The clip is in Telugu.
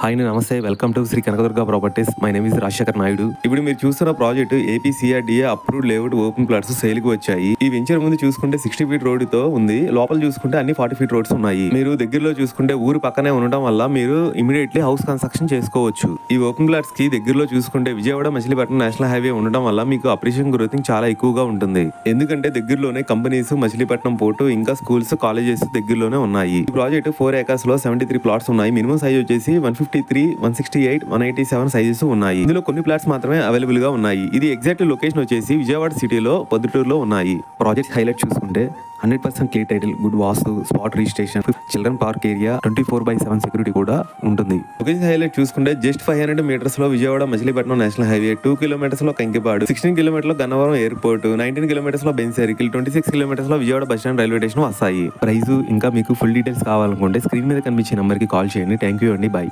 Hi namaste. Welcome to Sri Kanakadurga properties my name is Rajasekhar Naidu. ఇప్పుడు మీరు చూస్తున్న project APCRDA approved layout open plots సేల్కి వచ్చాయి. ఈ వెంచర్ ముందు చూసుకుంటే సిక్స్టీ ఫీట్ రోడ్తో ఉంది. లోపల చూసుకుంటే అన్ని ఫార్టీ ఫీట్ రోడ్స్ ఉన్నాయి. మీరు దగ్గరలో చూసుకుంటే ఊరు పక్కనే ఉండడం వల్ల మీరు ఇమీడియట్లీ హౌస్ కన్స్ట్రక్షన్ చేసుకోవచ్చు. ఈ ఓపెన్ ప్లాట్స్కి దగ్గరలో చూసుకుంటే విజయవాడ మచిలీపట్నం నేషనల్ హైవే ఉండడం వల్ల మీకు అప్రిషియేషన్ గ్రోతింగ్ చాలా ఎక్కువగా ఉంటుంది. ఎందుకంటే దగ్గరలోనే కంపెనీస్ మచిలీపట్నం పోర్టు ఇంకా స్కూల్స్ కాలేజెస్ దగ్గరలోనే ఉన్నాయి. ఈ ప్రాజెక్ట్ ఫోర్ ఏకర్స్లో సెవెంటీ త్రీ ప్లాట్స్ ఉన్నాయి. మినిమం సైజ్ వచ్చేసి one fifty three one sixty eight one eighty seven sizes ఉన్నాయి. ఇందులో కొన్ని ప్లాట్స్ మాత్రమే అవైలబుల్గా ఉన్నాయి. ఇది ఎగ్జాక్ట్ లొకేషన్ వచ్చేసి విజయవాడ సిటీలో పొద్దుటూరులో ఉన్నాయి. ప్రాజెక్ట్ హైలైట్ చూసుకుంటే hundred percent clear title good vastu spot registration children park area twenty four by seven security కూడా ఉంటుంది. లొకేషన్ హైలైట్ చూసుకుంటే just five hundred మీటర్స్లో Vijayawada Machilipatnam national highway two కిలోమీటర్స్లో Kankipadu sixteen కిలోమీటర్లో గన్నవరం ఎయిర్పోర్ట్ నైన్టీన్ కిలోమీటర్స్లో Benz circle twenty six కిలోమీటర్స్లో Vijayawada bus stand railway station వస్తాయి. ప్రైస్ ఇంకా మీకు ఫుల్ డీటెయిల్స్ కావాలనుకుంటే స్క్రీన్ మీద కనిపించే నెంబర్కి కాల్ చేయండి. థ్యాంక్ యూ అండి. బై